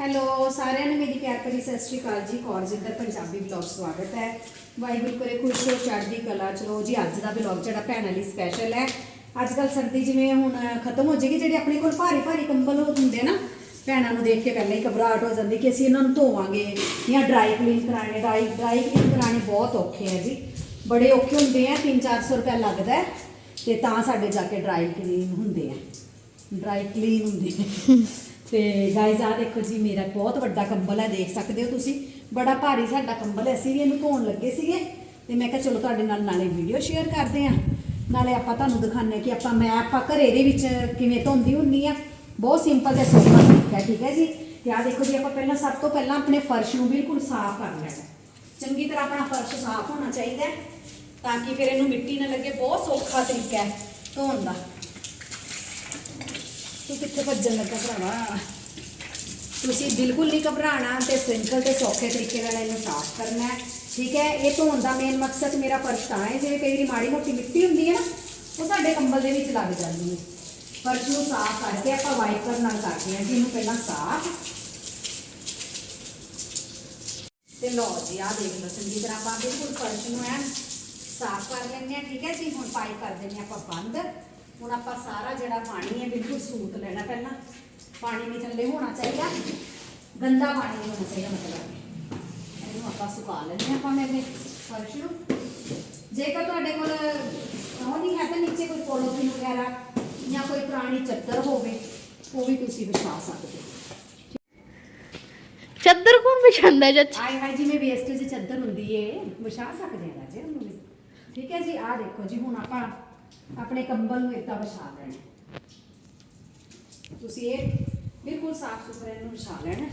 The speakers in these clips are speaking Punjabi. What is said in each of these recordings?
ਹੈਲੋ ਸਾਰਿਆਂ ਨੂੰ ਮੇਰੀ ਪਿਆਰ ਭਰੀ ਸਤਿ ਸ਼੍ਰੀ ਅਕਾਲ ਜੀ। ਕੌਰ ਕੌਰਜਿੰਦਰ ਪੰਜਾਬੀ ਵਲੌਗ ਸਵਾਗਤ ਹੈ। ਵਾਹਿਗੁਰੂ ਕਰੇ ਖੁਸ਼ ਹੋ ਚੜ੍ਹਦੀ ਕਲਾ ਚਲੋ ਜੀ, ਅੱਜ ਦਾ ਵਲੌਗ ਜਿਹੜਾ ਭੈਣਾਂ ਲਈ ਸਪੈਸ਼ਲ ਹੈ। ਅੱਜ ਕੱਲ ਸਰਦੀ ਜਿਵੇਂ ਹੁਣ ਖਤਮ ਹੋ ਜਾਏਗੀ, ਜਿਹੜੇ ਆਪਣੇ ਕੋਲ ਭਾਰੀ ਭਾਰੀ ਕੰਬਲ ਹੁੰਦੇ ਨਾ, ਭੈਣਾਂ ਨੂੰ ਦੇਖ ਕੇ ਪਹਿਲਾਂ ਹੀ ਘਬਰਾਹਟ ਹੋ ਜਾਂਦੀ ਕਿ ਅਸੀਂ ਇਹਨਾਂ ਨੂੰ ਧੋਵਾਂਗੇ ਜਾਂ ਡਰਾਈ ਕਲੀਨ ਕਰਾਣੇ ਡਰਾਈ ਡਰਾਈ ਕਲੀਨ ਕਰਾਣੇ ਬਹੁਤ ਔਖੇ ਹੈ ਜੀ। ਬੜੇ ਔਖੇ ਹੁੰਦੇ ਆ 3-400 ਰੁਪਏ ਲੱਗਦਾ ਹੈ ਤੇ ਤਾਂ ਸਾਡੇ ਜਾ ਕੇ ਡਰਾਈ ਕਲੀਨ ਹੁੰਦੇ ਆ। ਡਰਾਈ ਕਲੀਨ ਹੁੰਦੇ ਤੇ ਗਾਇਜ਼ ਆ ਦੇਖੋ ਜੀ, ਮੇਰਾ ਬਹੁਤ ਵੱਡਾ ਕੰਬਲ ਹੈ, ਦੇਖ ਸਕਦੇ ਹੋ ਤੁਸੀਂ। ਬੜਾ ਭਾਰੀ ਸਾਡਾ ਕੰਬਲ ਹੈ, ਅਸੀਂ ਵੀ ਇਹਨੂੰ ਧੋਣ ਲੱਗੇ ਸੀਗੇ। ਤੇ ਮੈਂ ਕਿਹਾ ਚਲੋ ਤੁਹਾਡੇ ਨਾਲ ਨਾਲੇ ਵੀਡੀਓ ਸ਼ੇਅਰ ਕਰਦੇ ਆ ਨਾਲੇ ਆਪਾਂ ਤੁਹਾਨੂੰ ਦਿਖਾਣੇ ਕਿ ਆਪਾਂ, ਮੈਂ ਆਪਾਂ ਘਰੇ ਦੇ ਵਿੱਚ ਕਿਵੇਂ ਧੋਂਦੀ ਹੁੰਨੀ ਆ ਬਹੁਤ ਸਿੰਪਲ ਤੇ ਸੌਖਾ ਹੈ, ਠੀਕ ਹੈ ਜੀ। ਤੇ ਆ ਦੇਖੋ ਜੀ, ਆਪਾਂ ਪਹਿਲਾਂ ਸਭ ਤੋਂ ਪਹਿਲਾਂ ਆਪਣੇ ਫਰਸ਼ ਨੂੰ ਬਿਲਕੁਲ ਸਾਫ਼ ਕਰ ਲੈਣਾ ਚੰਗੀ ਤਰ੍ਹਾਂ ਆਪਣਾ ਫਰਸ਼ ਸਾਫ਼ ਹੋਣਾ ਚਾਹੀਦਾ ਤਾਂ ਕਿ ਫਿਰ ਇਹਨੂੰ ਮਿੱਟੀ ਨਾ ਲੱਗੇ। ਬਹੁਤ ਸੌਖਾ ਤਰੀਕਾ ਹੈ ਧੋਣ ਦਾ। ਤੂੰ ਕਿੱਥੇ ਭੱਜਣ ਲੱਗਾ ਭਰਾਵਾ? ਤੁਸੀਂ ਬਿਲਕੁਲ ਨਹੀਂ ਘਬਰਾਣਾ ਤੇ ਸਿੰਪਲ ਤੇ ਸੌਖੇ ਤਰੀਕੇ ਨਾਲ ਇਹਨੂੰ ਸਾਫ਼ ਕਰਨਾ ਹੈ, ਠੀਕ ਹੈ? ਇਹ ਧੋਣ ਦਾ ਮੇਨ ਮਕਸਦ ਮੇਰਾ ਫਰਸ਼ ਤਾਂ ਹੈ, ਜਿਵੇਂ ਕਈ ਵਾਰੀ ਮਾੜੀ ਮੋਟੀ ਮਿੱਟੀ ਹੁੰਦੀ ਹੈ ਨਾ, ਉਹ ਸਾਡੇ ਕੰਬਲ ਦੇ ਵਿੱਚ ਲੱਗ ਜਾਂਦੀ ਹੈ। ਫਰਸ਼ ਨੂੰ ਸਾਫ਼ ਕਰਕੇ ਆਪਾਂ ਵਾਈਪਰ ਨਾਲ ਕਰਦੇ ਹਾਂ ਜੀ ਇਹਨੂੰ ਪਹਿਲਾਂ ਸਾਫ਼। ਤੇ ਲਓ ਜੀ, ਆਹ ਦੇਖ ਲਓ, ਚੰਗੀ ਤਰ੍ਹਾਂ ਆਪਾਂ ਬਿਲਕੁਲ ਫਰਸ਼ ਨੂੰ ਐਨ ਸਾਫ਼ ਕਰ ਲੈਂਦੇ ਹਾਂ, ਠੀਕ ਹੈ ਜੀ? ਹੁਣ ਪਾਈਪ ਕਰ ਦਿੰਦੇ ਆਪਾਂ ਬੰਦ। ਹੁਣ ਆਪਾਂ ਸਾਰਾ ਜਿਹੜਾ ਪਾਣੀ ਹੈ ਬਿਲਕੁਲ ਸੂਤ ਲੈਣਾ ਪਹਿਲਾਂ। ਪਾਣੀ ਨਹੀਂ ਥੱਲੇ ਹੋਣਾ ਚਾਹੀਦਾ। ਗੰਦਾ ਪਾਣੀ ਨਹੀਂ ਹੋਣਾ ਚਾਹੀਦਾ ਮਤਲਬ। ਇਹਨੂੰ ਆਪਾਂ ਸੁਕਾ ਲੈਂਦੇ ਆਪਾਂ ਮੇਰੇ ਫਰਸ਼ ਨੂੰ। ਜੇਕਰ ਤੁਹਾਡੇ ਕੋਲ ਉਹ ਨਹੀਂ ਹੈ ਤਾਂ ਨੀਚੇ ਕੋਈ ਪੋਲੋਥੀਨ ਵਗੈਰਾ ਜਾਂ ਕੋਈ ਪੁਰਾਣੀ ਚੱਦਰ ਹੋਵੇ ਉਹ ਵੀ ਤੁਸੀਂ ਵਿਛਾ ਸਕਦੇ ਹੋ। ਚੱਦਰ ਕੌਣ ਵਿਛਾਉਂਦਾ ਜੱਜ? ਆਏ ਹਾਏ ਜਿਵੇਂ ਵੇਸਟੇਜ ਚੱਦਰ ਹੁੰਦੀ ਏ। ਵਿਛਾ ਸਕਦੇ ਆ ਰਾਜੇ ਉਹਨੂੰ ਵੀ। ਠੀਕ ਹੈ ਜੀ ਆਹ ਦੇਖੋ ਜੀ ਹੁਣ ਆਪਾਂ ਆਪਣੇ ਕੰਬਲ ਨੂੰ ਇਦਾਂ ਵਿਛਾ ਲੈਣਾ। ਤੁਸੀਂ ਇਹ ਬਿਲਕੁਲ ਸਾਫ਼ ਸੁਥਰਾ ਇਹਨੂੰ ਵਿਛਾ ਲੈਣਾ।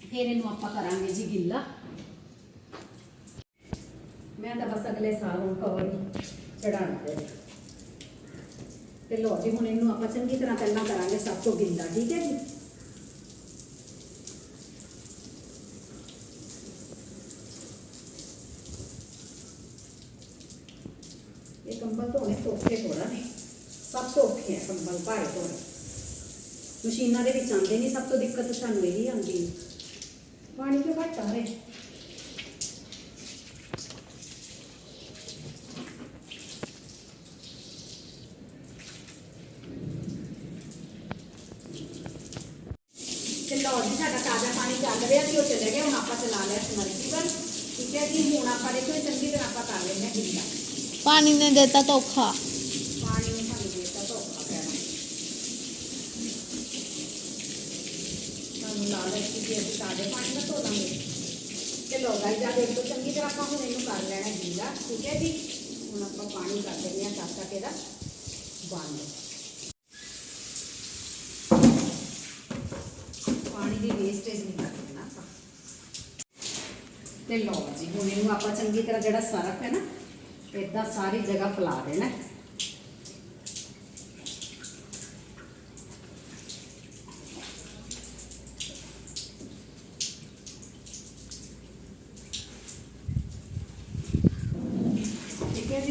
ਫਿਰ ਇਹਨੂੰ ਆਪਾਂ ਕਰਾਂਗੇ ਜੀ ਗਿੱਲਾ। ਮੈਂ ਤਾਂ ਬਸ ਅਗਲੇ ਸਾਲ ਨੂੰ ਕਵਰ ਚੜਾਉਣਾ ਦੇ ਤੇ ਲੋ ਜੀ, ਹੁਣ ਇਹਨੂੰ ਆਪਾਂ ਚੰਗੀ ਤਰ੍ਹਾਂ ਪਹਿਲਾਂ ਕਰਾਂਗੇ ਸਭ ਤੋਂ ਗਿੱਲਾ, ਠੀਕ ਹੈ ਜੀ? ਹੈ ਕੰਬਲ ਭਾਰੇ ਧੋਣੇ ਮਸ਼ੀਨਾਂ ਦੇ ਵਿੱਚ ਆਉਂਦੇ ਨਹੀਂ ਸਭ ਤੋਂ ਦਿੱਕਤ ਸਾਨੂੰ ਇਹੀ ਆਉਂਦੀ ਹੈ ਪਾਣੀ ਕਿਉਂ ਘੱਟ ਆ ਰਿਹਾ ਤੇ ਲਓ ਜੀ ਸਾਡਾ ਤਾਜ਼ਾ ਪਾਣੀ ਚੱਲ ਰਿਹਾ ਸੀ ਉਹ ਚਲੇ ਗਿਆ ਹੁਣ ਆਪਾਂ ਚਲਾ ਲਿਆ ਸਮਰਸੀਬਲ ਠੀਕ ਹੈ ਜੀ ਹੁਣ ਆਪਾਂ ਦੇਖੋ ਇਹ ਚੰਗੀ ਤਰ੍ਹਾਂ ਆਪਾਂ ਕਰ ਲੈਂਦੇ ਹਾਂ ਗਿੱਲਾ ਪਾਣੀ ਨੇ ਦਿੱਤਾ ਧੋਖਾ ਲਾ ਲੈ ਪਾਣੀ ਨਾਲ ਧੋ ਲਾਂਗੇ। ਤੇ ਲੋ ਗਾਈ ਜਾ ਦੇਖ, ਚੰਗੀ ਤਰ੍ਹਾਂ ਆਪਾਂ ਹੁਣ ਇਹਨੂੰ ਕਰ ਲੈਣਾ ਗਿੱਲਾ ਠੀਕ ਹੈ ਜੀ? ਹੁਣ ਆਪਾਂ ਪਾਣੀ ਕਰ ਦਿੰਦੇ ਹਾਂ ਚੱਕ ਚੱਕ ਇਹਦਾ ਬੰਦ। ਪਾਣੀ ਦੀ ਵੇਸਟੇਜ ਨਹੀਂ ਕਰਨਾ ਆਪਾਂ। ਤੇ ਲਓ ਜੀ, ਹੁਣ ਇਹਨੂੰ ਆਪਾਂ ਚੰਗੀ ਤਰ੍ਹਾਂ ਜਿਹੜਾ ਸਰਫ ਹੈ ਨਾ, ਇਦਾਂ ਸਾਰੀ ਜਗ੍ਹਾ ਫੈਲਾ ਦੇਣਾ।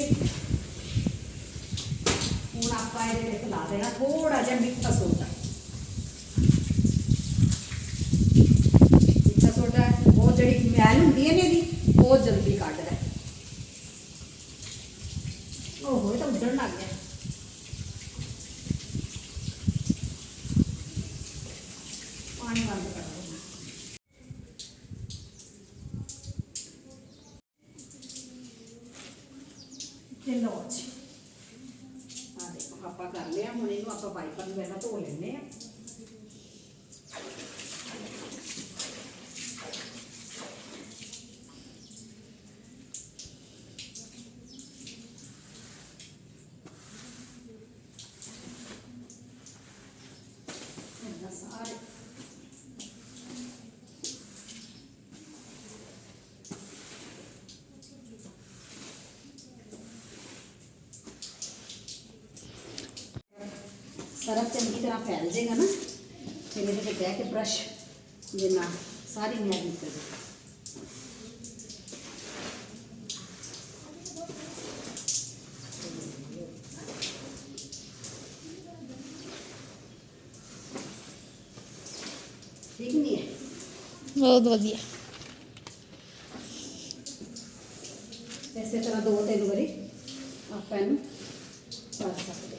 ਹੈ। ਹੁਣ ਆਪਾਂ ਇਹਦੇ ਵਿੱਚ ਲਾ ਦੇਣਾ ਥੋੜਾ ਜਿਹਾ ਮਿੱਠਾ ਸੋਡਾ। ਮਿੱਠਾ ਸੋਡਾ, ਉਹ ਜਿਹੜੀ ਮੈਲ ਹੁੰਦੀ ਹੈ ਨਾ ਇਹਦੀ, ਉਹ ਜਲਦੀ ਕੱਢਦਾ ਹੈ ਓਹੋ ਤਾਂ ਉੱਡਣ ਲੱਗ ਗਿਆ। ਪਾਣੀ ਬੰਦ ਕਰ ਦੋ ਤੇ ਲਓ ਜੀ ਆ ਦੇਖੋ, ਆਪਾਂ ਕਰ ਲਿਆ, ਹੁਣ ਇਹਨੂੰ ਆਪਾਂ ਵਾਈਪਰ ਨੂੰ ਪਹਿਲਾਂ ਧੋ ਲੈਂਦੇ ਆ। सरफ चंकी तरह फैल जाएगा ना फिर ये बह के ब्रश ये ना सारी मैं कर नहीं बहुत बढ़िया। इस तरह दो तीन बारी आप पहन कर सकते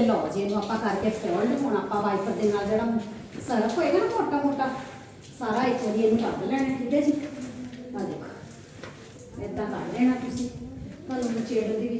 ਤੇ ਲਓ ਜੀ, ਇਹਨੂੰ ਆਪਾਂ ਕਰਕੇ ਫੋਲਡ ਹੁਣ ਆਪਾਂ ਵਾਈਪਰ ਦੇ ਨਾਲ ਜਿਹੜਾ ਸਰਫ ਹੋਏਗਾ ਨਾ ਮੋਟਾ ਮੋਟਾ, ਸਾਰਾ ਇੱਕ ਵਾਰੀ ਇਹਨੂੰ ਕੱਢ ਲੈਣਾ, ਠੀਕ ਹੈ ਜੀ? ਆ ਦੇਖੋ ਇਦਾਂ ਕੱਢ ਲੈਣਾ ਤੁਸੀਂ। ਤੁਹਾਨੂੰ ਮਚੇੜਨ ਦੀ ਵੀ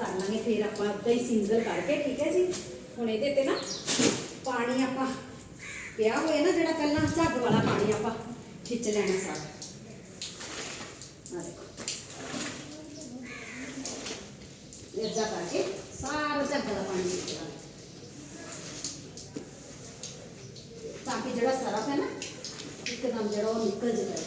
ਕਰ ਲਾਂਗੇ ਫਿਰ ਆਪਾਂ ਉਦਾਂ ਹੀ ਸਿੰਗਲ ਕਰਕੇ ਠੀਕ ਹੈ ਜੀ ਹੁਣ ਇਹਦੇ ਤੇ ਨਾ ਪਾਣੀ ਆਪਾਂ ਪਿਆ ਹੋਇਆ ਨਾ ਜਿਹੜਾ ਪਹਿਲਾਂ ਝੱਗ ਵਾਲਾ ਪਾਣੀ ਆਪਾਂ ਖਿੱਚ ਲੈਣਾ ਸਾਰਾ ਆ ਦੇਖੋ ਇੱਦਾਂ ਕਰਕੇ ਸਾਰਾ ਝੱਗ ਵਾਲਾ ਪਾਣੀ ਖਿੱਚ ਲੈਣਾ ਤਾਂ ਕਿ ਜਿਹੜਾ ਸਰਫ ਹੈ ਨਾ ਇੱਕਦਮ ਜਿਹੜਾ ਉਹ ਨਿਕਲ ਜਾਵੇ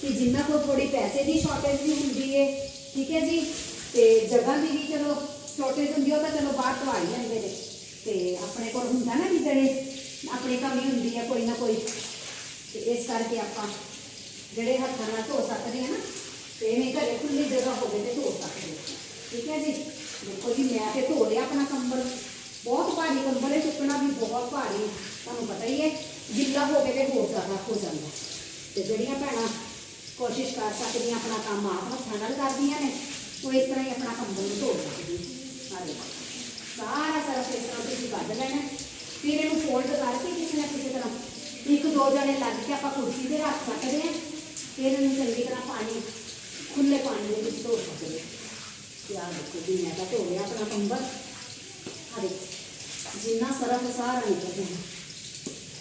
ਕਿ ਜਿੰਨਾ ਕੋਲ ਥੋੜੀ ਪੈਸੇ ਦੀ ਸ਼ਾਰਟੇਜ ਵੀ ਹੁੰਦੀ ਹੈ ਠੀਕ ਹੈ ਜੀ ਤੇ ਜਗ੍ਹਾ ਦੀ ਵੀ ਚਲੋ ਸ਼ਾਰਟੇਜ ਹੁੰਦੀ ਹੈ ਉਹ ਤਾਂ ਚਲੋ ਬਾਹਰ ਤੋਂ ਆ ਹੀ ਜਾਂਦੇ ਨੇ ਤੇ ਆਪਣੇ ਕੋਲ ਹੁੰਦਾ ਨਾ ਵੀ ਜਿਹੜੇ ਆਪਣੀ ਕਮੀ ਹੁੰਦੀ ਹੈ ਕੋਈ ਨਾ ਕੋਈ ਤੇ ਇਸ ਕਰਕੇ ਆਪਾਂ ਜਿਹੜੇ ਹੱਥਾਂ ਨਾਲ ਧੋ ਸਕਦੇ ਹਾਂ ਨਾ ਤੇ ਐਵੇਂ ਘਰੇ ਖੁੱਲੀ ਜਗ੍ਹਾ ਹੋਵੇ ਤੇ ਧੋ ਸਕਦੇ ਹਾਂ ਠੀਕ ਹੈ ਜੀ ਦੇਖੋ ਜੀ ਮੈਂ ਤੇ ਧੋ ਲਿਆ ਆਪਣਾ ਕੰਬਲ ਬਹੁਤ ਭਾਰੀ ਕੰਬਲ ਹੈ ਚੁੱਕਣਾ ਵੀ ਬਹੁਤ ਭਾਰੀ ਤੁਹਾਨੂੰ ਪਤਾ ਹੀ ਹੈ ਗਿੱਲਾ ਹੋ ਕੇ ਤੇ ਹੋਰ ਜ਼ਿਆਦਾ ਹੋ ਜਾਂਦਾ ਤੇ ਜਿਹੜੀਆਂ ਭੈਣਾਂ ਕੋਸ਼ਿਸ਼ ਕਰ ਸਕਦੀਆਂ ਆਪਣਾ ਕੰਮ ਆਪ ਹੱਥਾਂ ਨਾਲ ਕਰਦੀਆਂ ਨੇ ਉਹ ਇਸ ਤਰ੍ਹਾਂ ਹੀ ਆਪਣਾ ਕੰਬਲ ਨੂੰ ਧੋ ਸਕਦੀਆਂ ਆ ਦੇਖੋ ਸਾਰਾ ਸਰਫ ਇਸ ਤਰ੍ਹਾਂ ਤੁਸੀਂ ਕੱਢ ਲੈਣਾ ਫਿਰ ਇਹਨੂੰ ਫੋਲਡ ਕਰਕੇ ਕਿਸੇ ਨਾ ਕਿਸੇ ਤਰ੍ਹਾਂ ਇੱਕ ਦੋ ਜਣੇ ਲੱਗ ਕੇ ਆਪਾਂ ਕੁਰਸੀ ਤੇ ਰੱਖ ਸਕਦੇ ਹਾਂ ਫਿਰ ਇਹਨੂੰ ਚੰਗੀ ਤਰ੍ਹਾਂ ਪਾਣੀ ਖੁੱਲੇ ਪਾਣੀ ਦੇ ਵਿੱਚ ਧੋ ਸਕਦੇ ਹਾਂ ਤੇ ਆਹ ਦੇਖੋ ਜੀ ਮੈਂ ਤਾਂ ਧੋ ਲਿਆ ਆਪਣਾ ਕੰਬਲ ਆ ਦੇਖੋ ਜਿੰਨਾ ਸਰਫ ਸਾਰਾ ਨਿਕਲ ਗਿਆ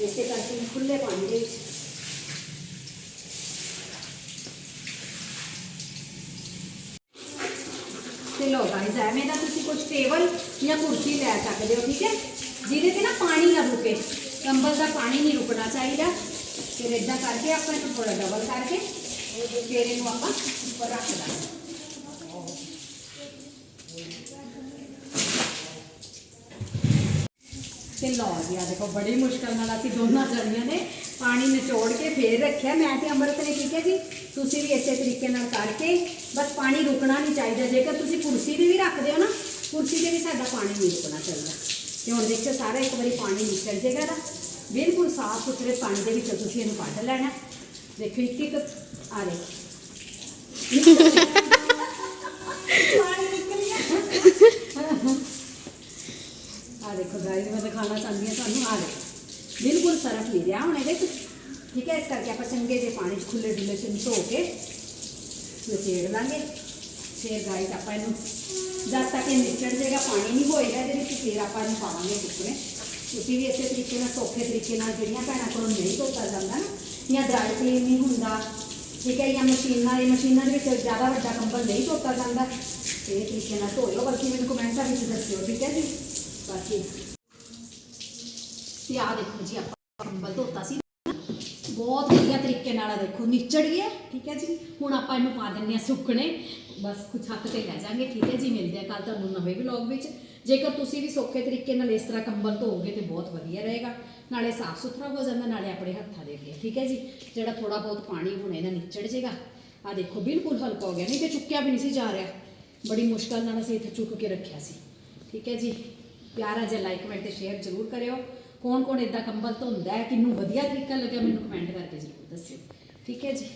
ਇਸੇ ਕਰਕੇ ਮੈਂ ਖੁੱਲੇ ਪਾਣੀ ਦੇ ਵਿੱਚ ਤੇ ਲੋ ਗਾਇਜ਼ ਐਵੇਂ ਦਾ ਤੁਸੀਂ ਕੁਝ ਟੇਬਲ ਜਾਂ ਕੁਰਸੀ ਲੈ ਸਕਦੇ ਹੋ ਠੀਕ ਹੈ ਜਿਹਦੇ ਤੇ ਨਾ ਪਾਣੀ ਨਾ ਰੁਕੇ ਕੰਬਲ ਦਾ ਪਾਣੀ ਨਹੀਂ ਰੁਕਣਾ ਚਾਹੀਦਾ ਫਿਰ ਇਦਾਂ ਕਰਕੇ ਆਪਾਂ ਇਹਨੂੰ ਥੋੜਾ ਡਬਲ ਕਰਕੇ ਫਿਰ ਇਹਨੂੰ ਆਪਾਂ ਉੱਪਰ ਰੱਖ ਦਾਂਗੇ ਤੇ ਤੇ ਲਓ ਜੀ ਆ ਦੇਖੋ ਬੜੀ ਮੁਸ਼ਕਲ ਨਾਲ ਅਸੀਂ ਦੋਨਾਂ ਜਣੀਆਂ ਨੇ ਪਾਣੀ ਨਿਚੋੜ ਕੇ ਫੇਰ ਰੱਖਿਆ ਮੈਂ ਤੇ ਅੰਮ੍ਰਿਤ ਨੇ ਠੀਕ ਹੈ ਜੀ ਤੁਸੀਂ ਵੀ ਇਸੇ ਤਰੀਕੇ ਨਾਲ ਕਰਕੇ ਬਸ ਪਾਣੀ ਰੁਕਣਾ ਨਹੀਂ ਚਾਹੀਦਾ। ਜੇਕਰ ਤੁਸੀਂ ਕੁਰਸੀ ਤੇ ਵੀ ਰੱਖਦੇ ਹੋ ਨਾ, ਕੁਰਸੀ ਤੇ ਵੀ ਸਾਡਾ ਪਾਣੀ ਨਹੀਂ ਰੁਕਣਾ ਚਾਹੀਦਾ। ਤੇ ਹੁਣ ਦੇਖੋ ਸਾਰਾ ਇੱਕ ਵਾਰੀ ਪਾਣੀ ਨਿਕਲ ਜਾਏਗਾ ਦਾ ਬਿਲਕੁਲ ਸਾਫ਼ ਸੁਥਰੇ ਪਾਣੀ ਦੇ ਵਿੱਚ ਤੁਸੀਂ ਇਹਨੂੰ ਕੱਢ ਲੈਣਾ। ਦੇਖੋ ਇੱਕ ਇੱਕ, ਆ ਦੇਖੋ। ਆ ਦੇਖੋ, ਗਾਇਸ, ਮੈਂ ਦਿਖਾਣਾ ਚਾਹੁੰਦੀ ਹਾਂ ਤੁਹਾਨੂੰ। ਆ ਦੇਖੋ, ਬਿਲਕੁਲ ਸਰਫ ਨਹੀਂ ਰਿਹਾ ਹੁਣ ਇਹਦੇ ਠੀਕ ਹੈ ਇਸ ਕਰਕੇ ਆਪਾਂ ਚੰਗੇ ਜੇ ਪਾਣੀ ਚ ਖੁੱਲੇ ਡੁੱਲੇ ਚ ਧੋ ਕੇ ਨਚੇੜ ਲਾਂਗੇ ਫਿਰ ਗਾਇਸ ਆਪਾਂ ਇਹਨੂੰ ਜਦ ਤੱਕ ਇਹ ਨਿਚੜ ਜਾਏਗਾ ਪਾਣੀ ਨਹੀਂ ਹੋਏਗਾ ਇਹਦੇ ਵਿੱਚ ਫਿਰ ਆਪਾਂ ਇਹਨੂੰ ਪਾਵਾਂਗੇ ਸੁੱਕਣੇ ਤੁਸੀਂ ਵੀ ਇਸੇ ਤਰੀਕੇ ਨਾਲ ਸੌਖੇ ਤਰੀਕੇ ਨਾਲ ਜਿਹੜੀਆਂ ਭੈਣਾਂ ਕੋਲੋਂ ਨਹੀਂ ਧੋਤਾ ਜਾਂਦਾ ਨਾ ਜਾਂ ਡਰਾਈ ਕਲੀਨ ਨਹੀਂ ਹੁੰਦਾ ਠੀਕ ਹੈ ਜਾਂ ਮਸ਼ੀਨਾਂ ਦੀ ਮਸ਼ੀਨਾਂ ਦੇ ਵਿੱਚ ਜ਼ਿਆਦਾ ਵੱਡਾ ਕੰਬਲ ਨਹੀਂ ਧੋਤਾ ਜਾਂਦਾ ਤੇ ਇਹ ਤਰੀਕੇ ਨਾਲ ਧੋਇਓ ਬਲਕਿ ਮੈਨੂੰ ਕਮੈਂਟਾਂ ਵਿੱਚ ਦੱਸਿਓ ਠੀਕ ਹੈ ਜੀ ਬਾਕੀ ਤੇ ਆ ਦੇਖੋ ਜੀ ਆਪਾਂ ਕੰਬਲ ਧੋਤਾ ਸੀ ਬਹੁਤ ਵਧੀਆ ਤਰੀਕੇ ਨਾਲ ਆ ਦੇਖੋ, ਨਿਚੜ ਗਿਆ ਠੀਕ ਹੈ ਜੀ। ਹੁਣ ਆਪਾਂ ਇਹਨੂੰ ਪਾ ਦਿੰਨੇ ਆ ਸੁੱਕਣੇ। ਬਸ ਕੁਝ ਹੱਥ ਤੇ ਲੈ ਜਾਾਂਗੇ, ਠੀਕ ਹੈ ਜੀ, ਮਿਲਦੇ ਆ ਕੱਲ ਤੁਹਾਨੂੰ ਨਵੇਂ ਵਲੌਗ ਵਿੱਚ। ਜੇਕਰ ਤੁਸੀਂ ਵੀ ਸੌਖੇ ਤਰੀਕੇ ਨਾਲ ਇਸ ਤਰ੍ਹਾਂ ਕੰਬਲ ਧੋਓਗੇ ਤੇ ਬਹੁਤ ਵਧੀਆ ਰਹੇਗਾ। ਨਾਲੇ ਸਾਫ਼ ਸੁਥਰਾ ਹੋ ਜਾਂਦਾ, ਨਾਲੇ ਆਪਣੇ ਹੱਥਾਂ ਦੇ ਅੱਗੇ, ਠੀਕ ਹੈ ਜੀ। ਜਿਹੜਾ ਥੋੜਾ ਬਹੁਤ ਪਾਣੀ ਹੁਣ ਇਹਦਾ ਨਿਚੜ ਜੇਗਾ। ਆ ਦੇਖੋ, ਬਿਲਕੁਲ ਹਲਕਾ ਹੋ ਗਿਆ, ਨਹੀਂ ਤੇ ਚੁੱਕਿਆ ਵੀ ਨਹੀਂ ਸੀ ਜਾ ਰਿਹਾ। ਬੜੀ ਮੁਸ਼ਕਲ ਨਾਲ ਅਸੀਂ ਇੱਥੇ ਚੁੱਕ ਕੇ ਰੱਖਿਆ ਸੀ, ਠੀਕ ਹੈ ਜੀ। ਪਿਆਰਾ ਜਿਹਾ ਲਾਈਕ ਕਮੈਂਟ ਤੇ ਸ਼ੇਅਰ ਜ਼ਰੂਰ ਕਰਿਓ। ਕੌਣ ਕੌਣ ਇਦਾਂ ਕੰਬਲ ਧੋਂਦਾ ਹੈ, ਕਿੰਨੂੰ ਵਧੀਆ ਤਰੀਕਾ ਲੱਗਿਆ ਮੈਨੂੰ ਕਮੈਂਟ ਕਰਕੇ ਜ਼ਰੂਰ ਦੱਸਿਓ। ਠੀਕ ਹੈ ਜੀ?